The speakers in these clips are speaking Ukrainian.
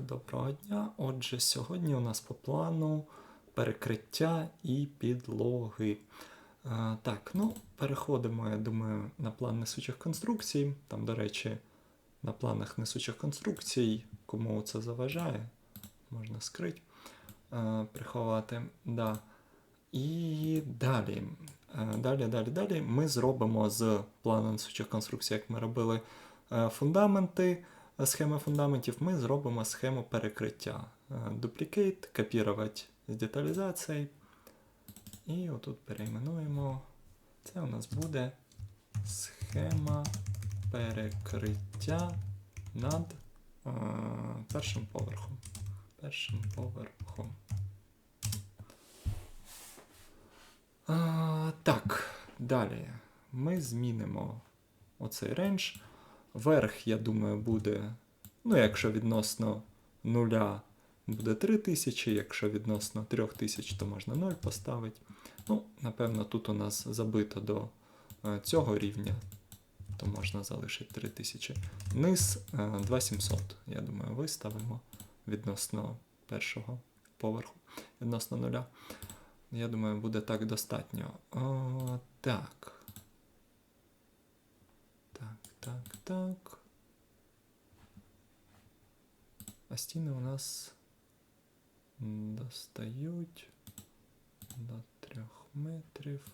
доброго дня. Отже, сьогодні у нас по плану перекриття і підлоги. Е, так, ну, переходимо, я думаю, на план несучих конструкцій. Там, до речі, на планах несучих конструкцій, кому це заважає, можна скрити, е, приховати. Да. І далі. Е, Далі, далі, далі ми зробимо з плану несучих конструкцій, як ми робили фундаменти, схеми фундаментів, ми зробимо схему перекриття. Е, Duplicate, копірувати з деталізацією. І отут перейменуємо. Це у нас буде схема перекриття над е, першим поверхом. Першим поверхом. А, так, далі. Ми змінимо оцей рейндж. Верх, я думаю, буде. Ну, якщо відносно нуля буде 3000, якщо відносно 3000, то можна 0 поставити. Ну, напевно, тут у нас забито до е, цього рівня, то можна залишити 3000. Низ е, 2700, я думаю, виставимо відносно першого поверху, відносно нуля. Я думаю, буде так достатньо. О, так. Так, так. А стіни у нас достають до трьох метрів.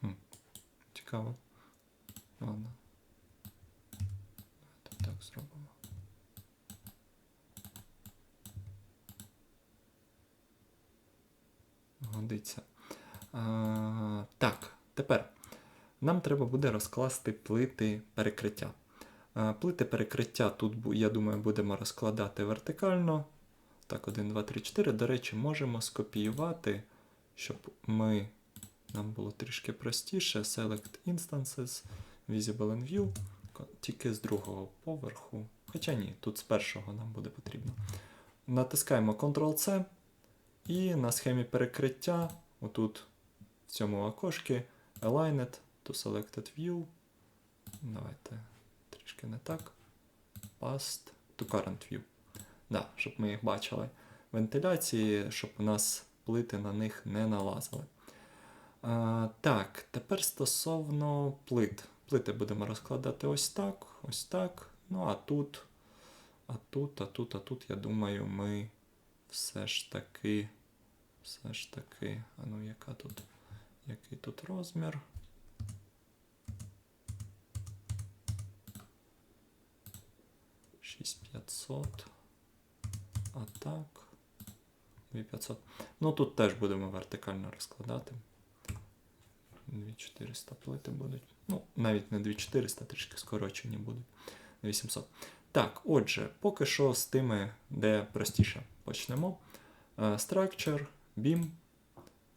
Хм, цікаво. Ладно. Давайте так зробимо. Годиться. Так, тепер нам треба буде розкласти плити перекриття. А, плити перекриття тут, я думаю, будемо розкладати вертикально. Так, 1, 2, 3, 4. До речі, можемо скопіювати, щоб ми, нам було трішки простіше. Select Instances, Visible in View, тільки з другого поверху. Хоча ні, тут з першого нам буде потрібно. Натискаємо Ctrl-C. І на схемі перекриття, отут цьому окошці, Aligned to Selected View. Давайте трішки не так. Past to Current View. Да, щоб ми їх бачили. Вентиляції, щоб у нас плити на них не налазили. А, так, тепер стосовно плит. Плити будемо розкладати ось так, ось так. Ну а тут, а тут, а тут, а тут, я думаю, ми все ж таки, все ж таки, а ну яка тут, який тут розмір? Шість п'ятсот. А так. 2500. Ну тут теж будемо вертикально розкладати. 2400 плити будуть. Ну, навіть не 2400, трішки скорочені будуть. 800. Так, отже, поки що з тими, де простіше почнемо. Е, Structure, BIM.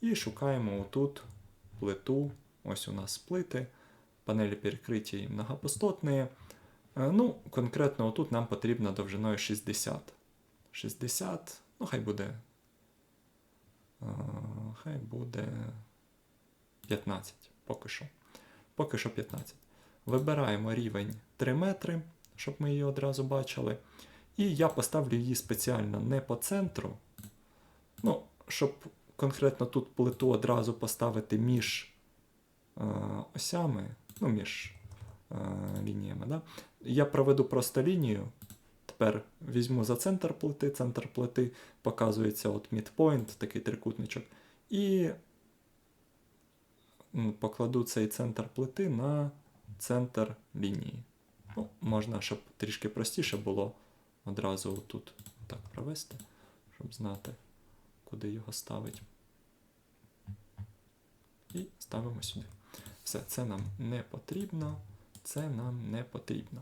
І шукаємо отут плиту. Ось у нас плити. Панелі перекриті многопустотні. Е, Ну, конкретно отут нам потрібно довжиною 60. 60, ну хай буде. е, Хай буде 15 поки що. Поки що 15. Вибираємо рівень 3 метри, щоб ми її одразу бачили. І я поставлю її спеціально не по центру. Ну, щоб конкретно тут плиту одразу поставити між е, осями, ну, між е, лініями. Да? Я проведу просто лінію. Тепер візьму за центр плити, центр плити показується от midpoint, такий трикутничок. І покладу цей центр плити на центр лінії. Ну, можна, щоб трішки простіше було одразу тут так провести, щоб знати, куди його ставити. І ставимо сюди. Все, це нам не потрібно. Це нам не потрібно.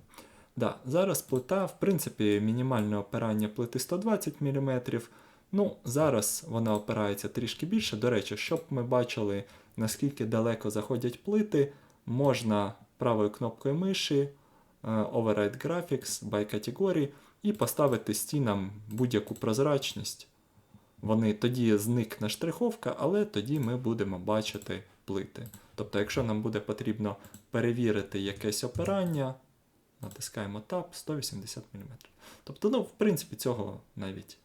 Да, зараз плита, в принципі, мінімальне опирання плити 120 мм. Ну, зараз вона опирається трішки більше. До речі, щоб ми бачили, наскільки далеко заходять плити, можна правою кнопкою миші е, Override Graphics by Category і поставити стінам будь-яку прозрачність. Вони тоді зникне штриховка, але тоді ми будемо бачити плити. Тобто, якщо нам буде потрібно перевірити якесь опирання, натискаємо Tab 180 мм. Тобто, ну, в принципі, цього навіть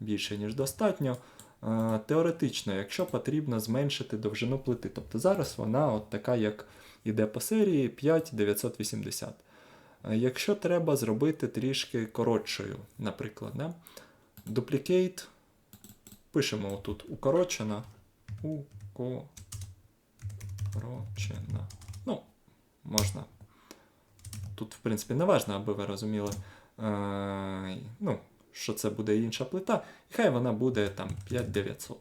більше, ніж достатньо. Е, Теоретично, якщо потрібно зменшити довжину плити. Тобто зараз вона от така, як іде по серії 5980. Е, Якщо треба зробити трішки коротшою, наприклад, да? duplicate, пишемо отут укорочена, укорочена. Ну, можна. Тут, в принципі, не важно, аби ви розуміли, е, ну, що це буде інша плита, і хай вона буде там 5900.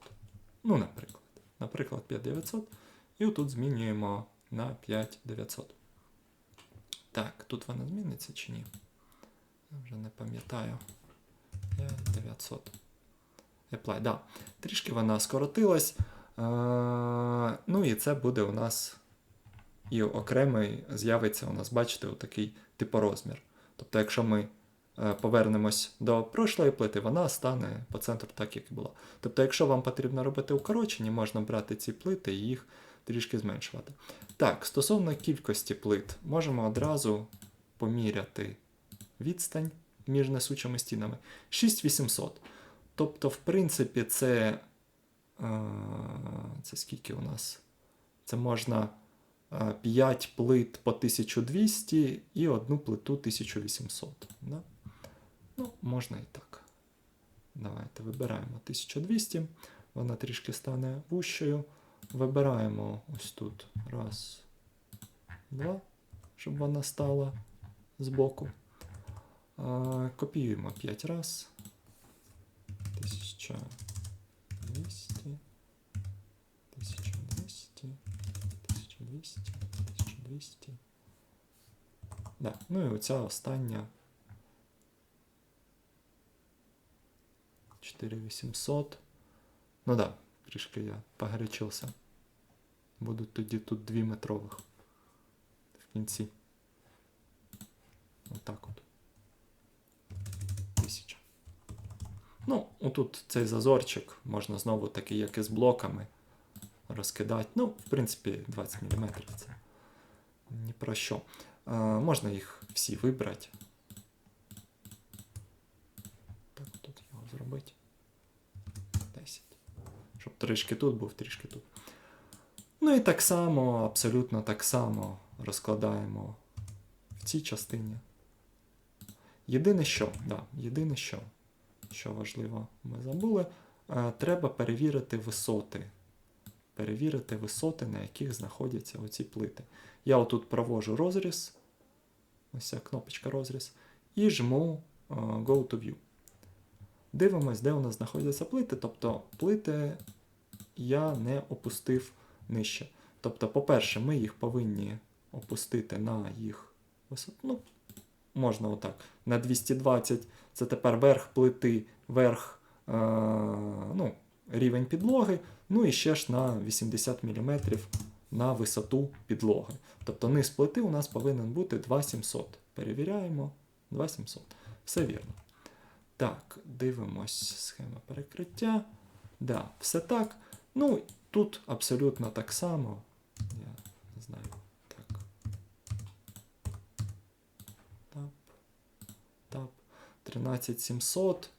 Ну, наприклад. Наприклад, 5900. І отут змінюємо на 5900. Так, тут вона зміниться чи ні? Я вже не пам'ятаю. 5900. Apply, да. Трішки вона скоротилась. Е, ну і це буде у нас і окремий з'явиться у нас, бачите, отакий типорозмір. Тобто, якщо ми е, повернемось до прошлої плити, вона стане по центру так, як і була. Тобто, якщо вам потрібно робити укорочені, можна брати ці плити і їх трішки зменшувати. Так, стосовно кількості плит, можемо одразу поміряти відстань між несучими стінами 6800. Тобто, в принципі, це, е, це скільки у нас? Це можна 5 плит по 1200 і одну плиту 1800. Да? Ну, можна і так. Давайте вибираємо 1200. Вона трішки стане вущою. Вибираємо ось тут. Раз, два, щоб вона стала збоку. Копіюємо 5 раз. 1200. 1200. 1200. 1200. Да. Ну і оця остання. 4800. Ну да, трішки я погорячився. Будуть тоді тут 2 метрових в кінці. Отак от. Ну, отут цей зазорчик можна знову такий, як і з блоками, розкидати. Ну, в принципі, 20 мм це ні про що. А, можна їх всі вибрати. Так, тут його зробити. 10. Щоб трішки тут був, трішки тут. Ну і так само, абсолютно так само розкладаємо в цій частині. Єдине що, да, єдине що, що важливо, ми забули, е, треба перевірити висоти. Перевірити висоти, на яких знаходяться оці плити. Я отут провожу розріз, ось ця кнопочка розріз, і жму е, Go to View. Дивимось, де у нас знаходяться плити. Тобто плити я не опустив нижче. Тобто, по-перше, ми їх повинні опустити на їх висоту. Ну, можна отак. На 220 це тепер верх плити, верх е, ну, рівень підлоги. Ну і ще ж на 80 мм на висоту підлоги. Тобто низ плити у нас повинен бути 2700. Перевіряємо 2700. Все вірно. Так, дивимось схема перекриття. Да, все так. Ну, тут абсолютно так само. Я не знаю. 13700.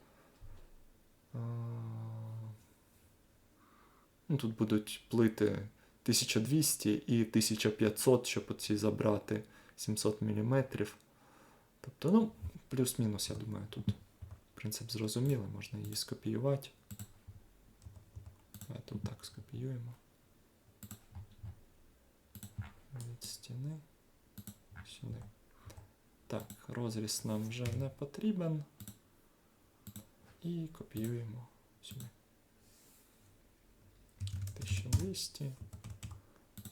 Ну, тут будуть плити 1200 і 1500, щоб оці забрати 700 мм. Тобто, ну, плюс-мінус, я думаю, тут принцип зрозумілий, можна її скопіювати. Давайте тут так скопіюємо. Від стіни сюди. Так, розріз нам вже не потрібен. І копіюємо сюди. 1200.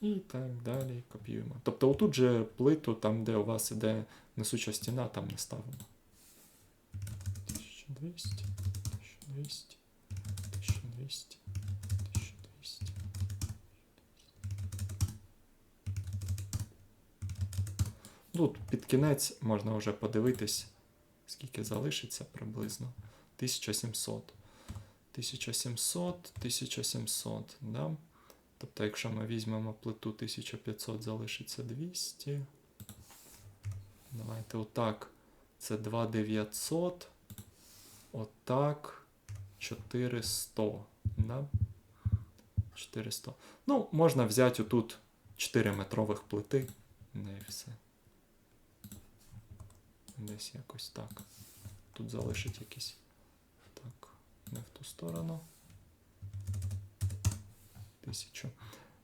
І так далі копіюємо. Тобто отут же плиту, там, де у вас іде несуча стіна, там не ставимо. 1200, 1200, 1200, 1200. Тут під кінець можна вже подивитись, скільки залишиться приблизно. 1700. 1700, 1700, да? Тобто, якщо ми візьмемо плиту 1500, залишиться 200. Давайте отак. Це 2900. Отак. 400. Да? 400. Ну, можна взяти отут 4 метрових плити. Не все. Десь якось так. Тут залишить якісь. Так, не в ту сторону. Тисячу.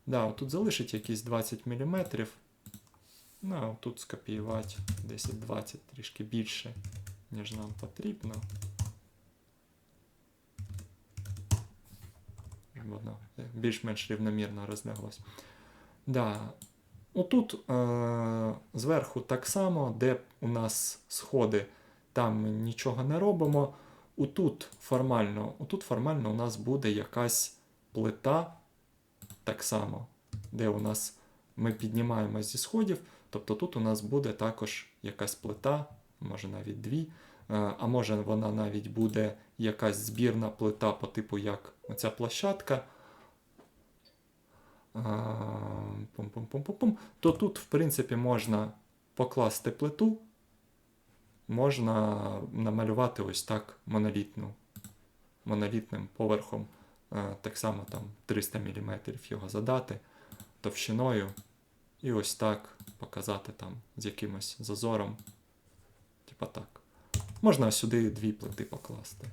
Да, тут залишить якісь 20 мм. Ну, тут скопіювати 10-20 трішки більше, ніж нам потрібно. Воно більш-менш рівномірно розляглось. Да. Отут е- зверху так само, де у нас сходи, там ми нічого не робимо. Отут формально, отут формально у нас буде якась плита, так само, де у нас ми піднімаємось зі сходів. Тобто тут у нас буде також якась плита, може навіть дві, е, а може вона навіть буде якась збірна плита по типу як оця площадка. А, Пум-пум-пум-пум-пум. То тут, в принципі, можна покласти плиту, можна намалювати ось так монолітну, монолітним поверхом, е, так само там 300 мм його задати товщиною. І ось так показати там з якимось зазором. Типа так. Можна сюди дві плити покласти.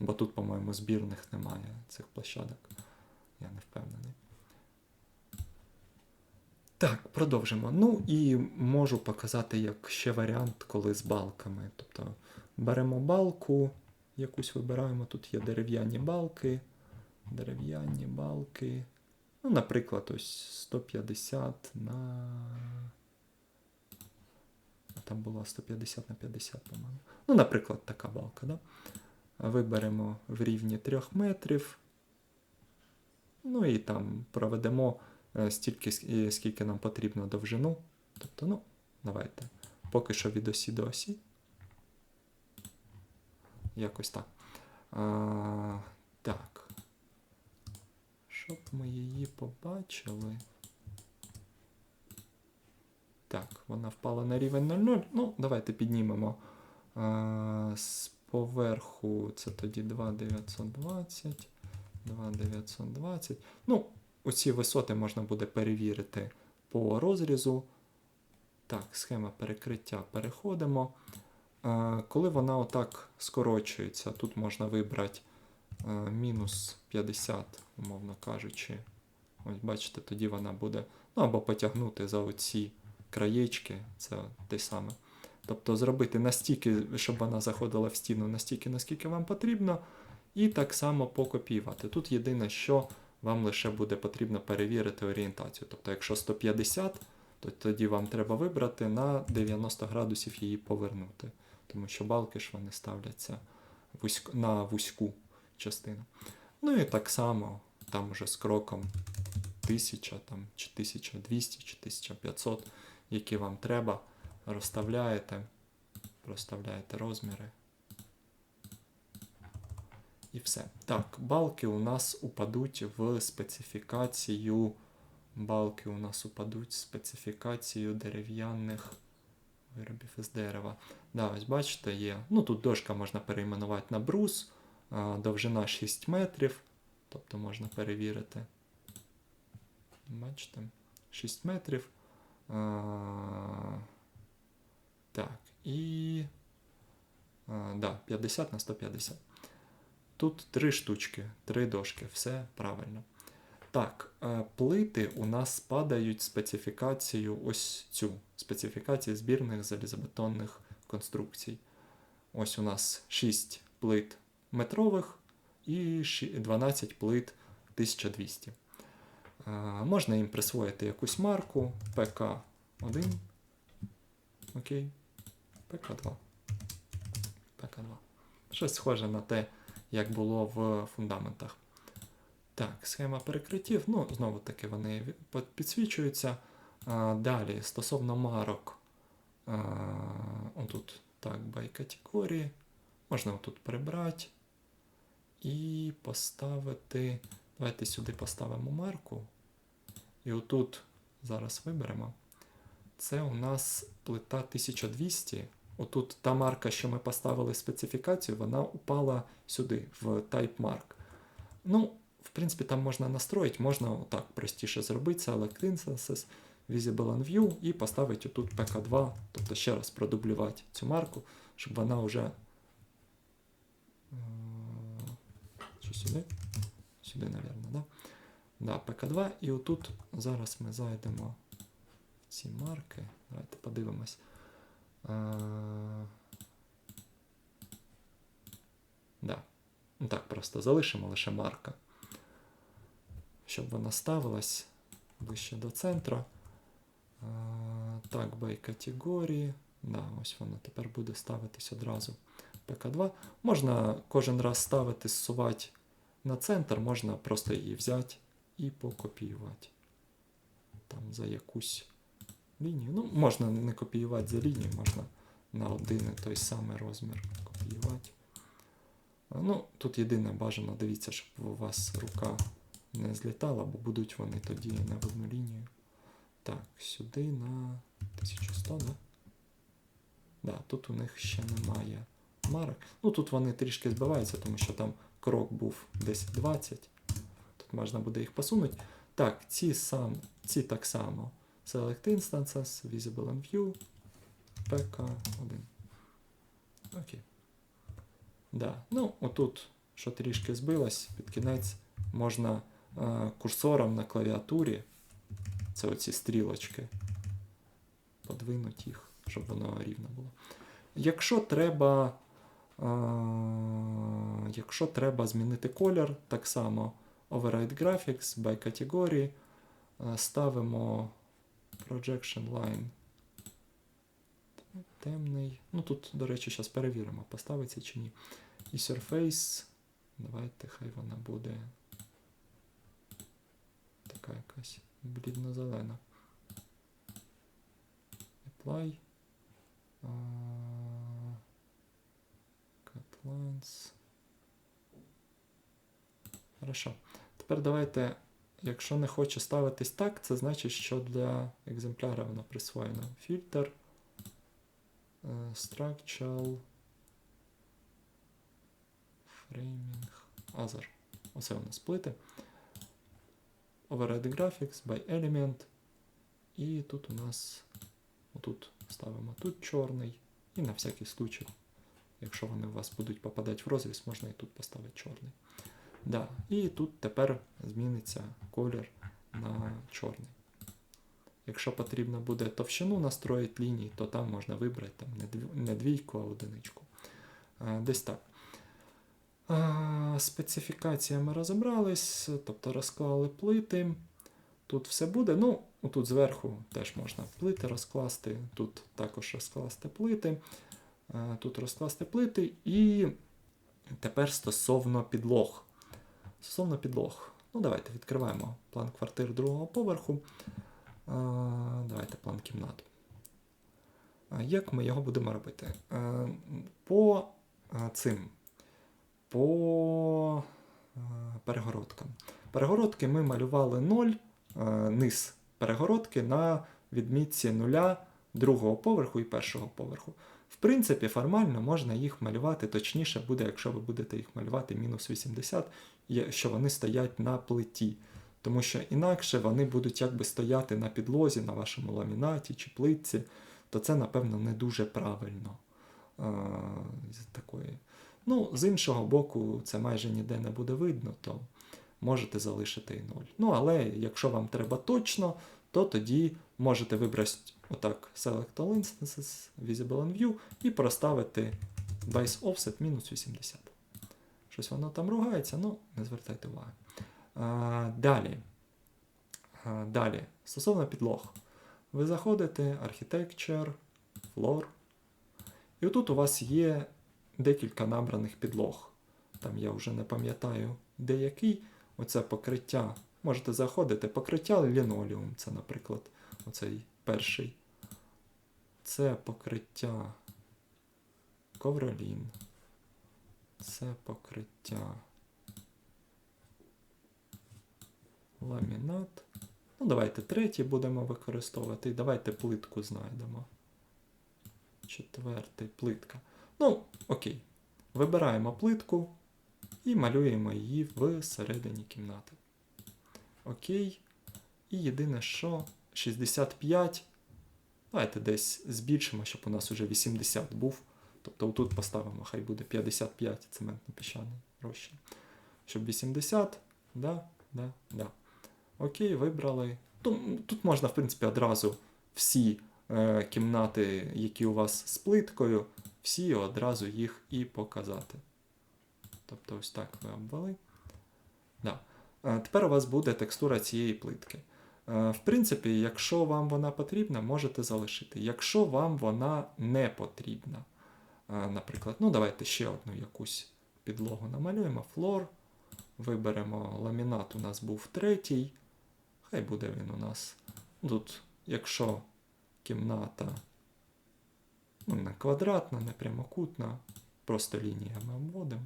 Бо тут, по-моєму, збірних немає цих площадок. Я не впевнений. Так, продовжимо. Ну і можу показати як ще варіант, коли з балками. Тобто беремо балку, якусь вибираємо. Тут є дерев'яні балки. Дерев'яні балки. Ну, наприклад, ось 150 на. Там було 150 на 50, по-моєму. Ну, наприклад, така балка, да? Виберемо в рівні 3 метрів. Ну і там проведемо стільки, е, скільки нам потрібно довжину. Тобто, ну, давайте. Поки що від осі до осі. Якось так. А, так. Щоб ми її побачили. Так, вона впала на рівень 0,0. Ну, давайте піднімемо а, з поверху. Це тоді 2,920. 2,920. Ну, оці висоти можна буде перевірити по розрізу. Так, схема перекриття переходимо. Коли вона отак скорочується, тут можна вибрати е, мінус 50, умовно кажучи. Ось бачите, тоді вона буде. Ну або потягнути за оці краєчки, це те саме. Тобто зробити настільки, щоб вона заходила в стіну настільки, наскільки вам потрібно, і так само покопіювати. Тут єдине, що вам лише буде потрібно перевірити орієнтацію. Тобто, якщо 150, то тоді вам треба вибрати на 90 градусів її повернути. Тому що балки ж вони ставляться на вузьку частину. Ну і так само, там уже з кроком 1000, там, чи 1200, чи 1500, які вам треба, розставляєте, розставляєте розміри. І все. Так, балки у нас упадуть в специфікацію. Балки у нас упадуть в специфікацію дерев'яних виробів із дерева. Да, ось бачите, є. Ну тут дошка можна перейменувати на брус, довжина 6 метрів. Тобто можна перевірити. Бачите, 6 метрів. А, так, і. А, да, 50 на 150. Тут три штучки, три дошки, все правильно. Так, е, плити у нас падають специфікацію ось цю специфікацію збірних залізобетонних конструкцій. Ось у нас 6 плит метрових і 12 плит 1200. Е, Можна їм присвоїти якусь марку ПК1. Окей. ПК2. ПК2. Щось схоже на те, як було в фундаментах. Так, схема перекриттів. Ну, знову таки, вони підсвічуються. А, далі, стосовно марок. А, отут, так, by категорії. Можна отут прибрати. І поставити. Давайте сюди поставимо марку. І отут зараз виберемо. Це у нас плита 1200. Отут та марка, що ми поставили в специфікацію, вона упала сюди, в Type Mark. Ну, в принципі, там можна настроїти, можна отак простіше зробити, Select Instances, Visible on View і поставити отут PK2, тобто ще раз продублювати цю марку, щоб вона вже. е, Чи сюди? Сюди, мабуть, да? Да, PK2. І отут зараз ми зайдемо в ці марки. Давайте подивимось. Е, Да. Так, просто залишимо лише марка. Щоб вона ставилась ближче до центру. Е, Так, by категорії. Да, ось воно тепер буде ставитись одразу. ПК2. Можна кожен раз ставити, зсувати на центр, можна просто її взяти і покопіювати. Там за якусь лінію. Ну, можна не копіювати за лінію, можна на один і той самий розмір копіювати. Ну, тут єдине бажано, дивіться, щоб у вас рука не злітала, бо будуть вони тоді на одну лінію. Так, сюди на 1100, да? Да, тут у них ще немає марок. Ну тут вони трішки збиваються, тому що там крок був 10-20. Тут можна буде їх посунути. Так, ці, сам, ці так само. Select Instances, Visible on View, PK1. Окей. Да. Ну, отут, що трішки збилось, під кінець можна е, курсором на клавіатурі, це оці стрілочки, подвинути їх, щоб воно рівно було. Якщо треба, е, якщо треба змінити колір, так само Override Graphics by категорії, е, ставимо Projection Line темний. Ну тут, до речі, зараз перевіримо, поставиться чи ні. І Surface. Давайте, хай вона буде така якась блідно-зелена. Apply. Cut lines. Хорошо. Тепер давайте, якщо не хоче ставитись так, це значить, що для екземпляра воно присвоєно. Фільтр. е, Structural. Framing. Other. Оце у нас плити. Override Graphics by Element. І тут у нас отут ставимо тут чорний. І на всякий случай, якщо вони у вас будуть попадати в розріз, можна і тут поставити чорний. Да. І тут тепер зміниться колір на чорний. Якщо потрібно буде товщину настроїти лінії, то там можна вибрати там, не, двійку, а одиничку. Десь так. Специфікаціями розібрались, тобто розклали плити. Тут все буде. Ну, тут зверху теж можна плити розкласти, тут також розкласти плити, тут розкласти плити. І тепер стосовно підлог. Стосовно підлог. Ну, давайте відкриваємо план квартир другого поверху. А, давайте план кімнат. А, Як ми його будемо робити? А, По цим, по перегородкам. Перегородки ми малювали 0, а, низ перегородки на відмітці нуля другого поверху і першого поверху. В принципі, формально можна їх малювати, точніше буде, якщо ви будете їх малювати мінус 80, є- що вони стоять на плиті. Тому що інакше вони будуть якби стояти на підлозі, на вашому ламінаті чи плитці, то це, напевно, не дуже правильно. А, з такої. Ну, з іншого боку, це майже ніде не буде видно, то можете залишити і 0. Ну, але якщо вам треба точно, то тоді можете вибрати отак Select All Instances, Visible on View і проставити Base Offset мінус 80. Щось воно там ругається, ну не звертайте уваги. А, далі. А, далі. Стосовно підлог. Ви заходите, Architecture, Floor. І отут у вас є декілька набраних підлог. Там я вже не пам'ятаю деякий. Оце покриття. Можете заходити. Покриття лінолеум. Це, наприклад, оцей перший. Це покриття ковролін. Це покриття ламінат. Ну, давайте третій будемо використовувати. Давайте плитку знайдемо. Четвертий плитка. Ну, окей. Вибираємо плитку і малюємо її всередині кімнати. Окей. І єдине, що 65. Давайте десь збільшимо, щоб у нас уже 80 був. Тобто тут поставимо, хай буде 55 цементно-піщаний розчин. Щоб 80, да, да, да. Окей, вибрали. Тут, можна, в принципі, одразу всі е, кімнати, які у вас з плиткою, всі одразу їх і показати. Тобто ось так ви обвели. Да. Е, тепер у вас буде текстура цієї плитки. Е, в принципі, якщо вам вона потрібна, можете залишити. Якщо вам вона не потрібна, наприклад, ну давайте ще одну якусь підлогу намалюємо, флор. Виберемо ламінат, у нас був третій. Хай буде він у нас. Тут, якщо кімната ну, не квадратна, не прямокутна, просто лініями обводимо.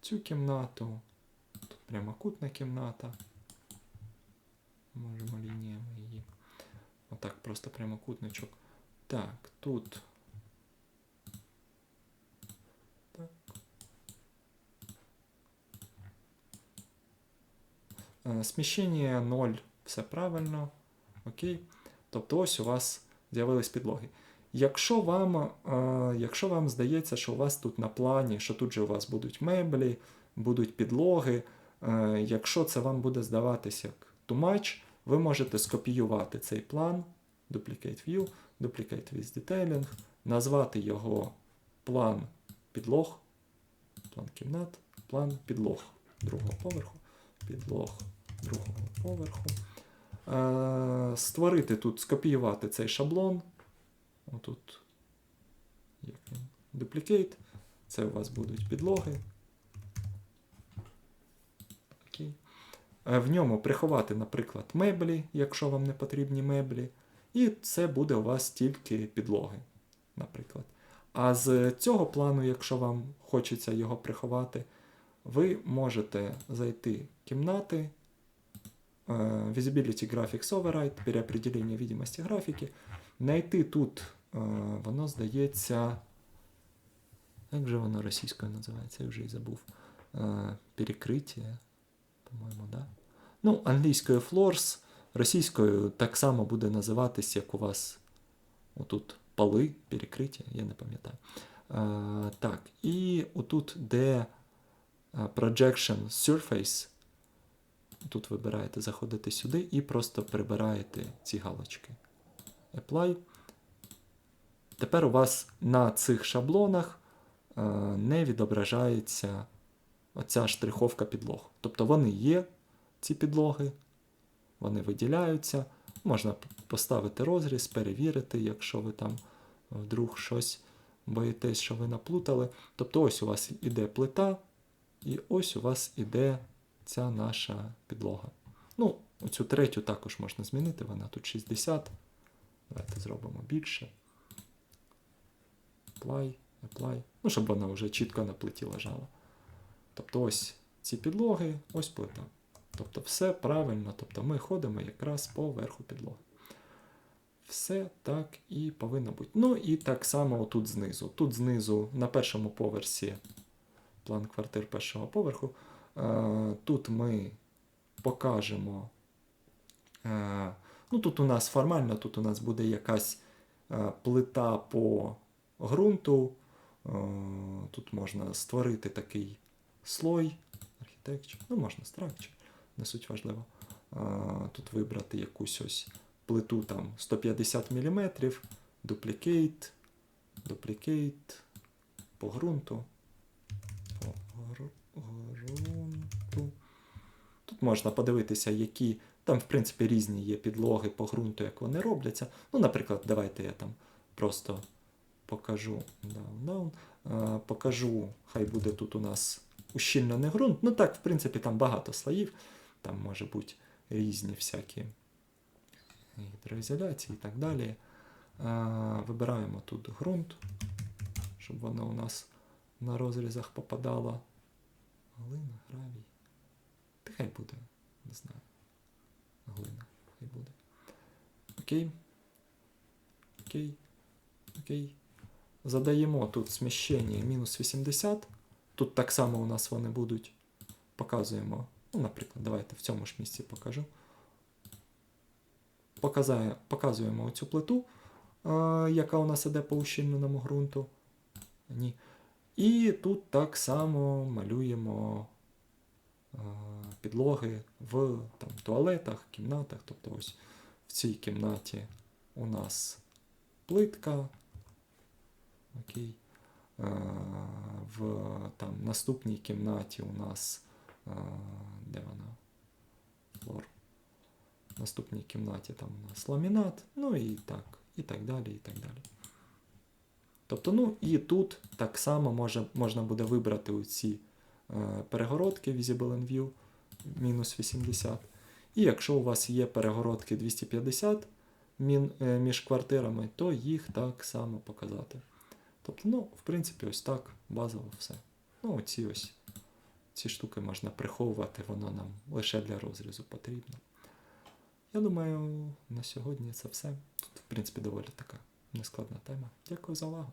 Цю кімнату. Тут прямокутна кімната. Можемо лініями її. Отак, просто прямокутничок. Так, тут. Сміщення 0, все правильно. Окей. Тобто ось у вас з'явились підлоги. Якщо вам, е, якщо вам здається, що у вас тут на плані, що тут же у вас будуть меблі, будуть підлоги, е, якщо це вам буде здаватись як too much, ви можете скопіювати цей план, Duplicate View, Duplicate with Detailing, назвати його план підлог, план кімнат, план підлог другого поверху, підлог другого поверху. Е, Створити тут, скопіювати цей шаблон. Отут. Як він? Duplicate. Це у вас будуть підлоги. Окей. Е, В ньому приховати, наприклад, меблі, якщо вам не потрібні меблі. І це буде у вас тільки підлоги, наприклад. А з цього плану, якщо вам хочеться його приховати, ви можете зайти в кімнати, Visibility Graphics Override, переопределення видимості графіки, знайти тут, е, воно здається, як же воно російською називається, я вже і забув. Е, Перекриття, по-моєму, да? Ну, англійською floors, російською так само буде називатись, як у вас отут поли, перекриття, я не пам'ятаю. Е, так, і отут, де е, Projection Surface, тут вибираєте, заходите сюди і просто прибираєте ці галочки. Apply. Тепер у вас на цих шаблонах е, не відображається оця штриховка підлог. Тобто вони є, ці підлоги, вони виділяються. Можна поставити розріз, перевірити, якщо ви там вдруг щось боїтесь, що ви наплутали. Тобто ось у вас іде плита, і ось у вас іде ця наша підлога. Ну, оцю третю також можна змінити, вона тут 60. Давайте зробимо більше. Apply, apply. Ну, щоб вона вже чітко на плиті лежала. Тобто ось ці підлоги, ось плита. Тобто все правильно, тобто ми ходимо якраз по верху підлоги. Все так і повинно бути. Ну і так само тут знизу. Тут знизу на першому поверсі план квартир першого поверху. Е, Тут ми покажемо. е, Ну, тут у нас формально, тут у нас буде якась е, плита по ґрунту. Тут можна створити такий слой, архітектур, ну можна structure, не суть важливо. Тут вибрати якусь ось плиту там 150 мм, duplicate, duplicate по ґрунту. По гру- ґрунту. Тут можна подивитися, які. Там, в принципі, різні є підлоги по ґрунту, як вони робляться. Ну, наприклад, давайте я там просто покажу down, down. Покажу, хай буде тут у нас ущільнений ґрунт. Ну так, в принципі, там багато слоїв. Там може бути різні всякі гідроізоляції і так далі. Вибираємо тут ґрунт, щоб воно у нас на розрізах попадало. Глина, гравій. Хай буде, не знаю. глина. Хай буде. Окей. Окей. Окей. Задаємо тут сміщення мінус 80. Тут так само у нас вони будуть. Показуємо. Ну, наприклад, давайте в цьому ж місці покажу. Показає, показуємо оцю плиту, е, яка у нас іде по ущільненому ґрунту. Ні. І тут так само малюємо е, підлоги в там, туалетах, кімнатах. Тобто ось в цій кімнаті у нас плитка. Окей. Е, В там, наступній кімнаті у нас. е, Де вона? Флор. В наступній кімнаті там у нас ламінат, ну і так, і так далі, і так далі. Тобто, ну і тут так само може, можна буде вибрати оці е, перегородки Visible in View мінус 80. І якщо у вас є перегородки 250 мін, е, між квартирами, то їх так само показати. Тобто, ну, в принципі, ось так базово все. Ну, оці ось ці штуки можна приховувати, воно нам лише для розрізу потрібно. Я думаю, на сьогодні це все. Тут, в принципі, доволі така нескладна тема. Дякую за увагу.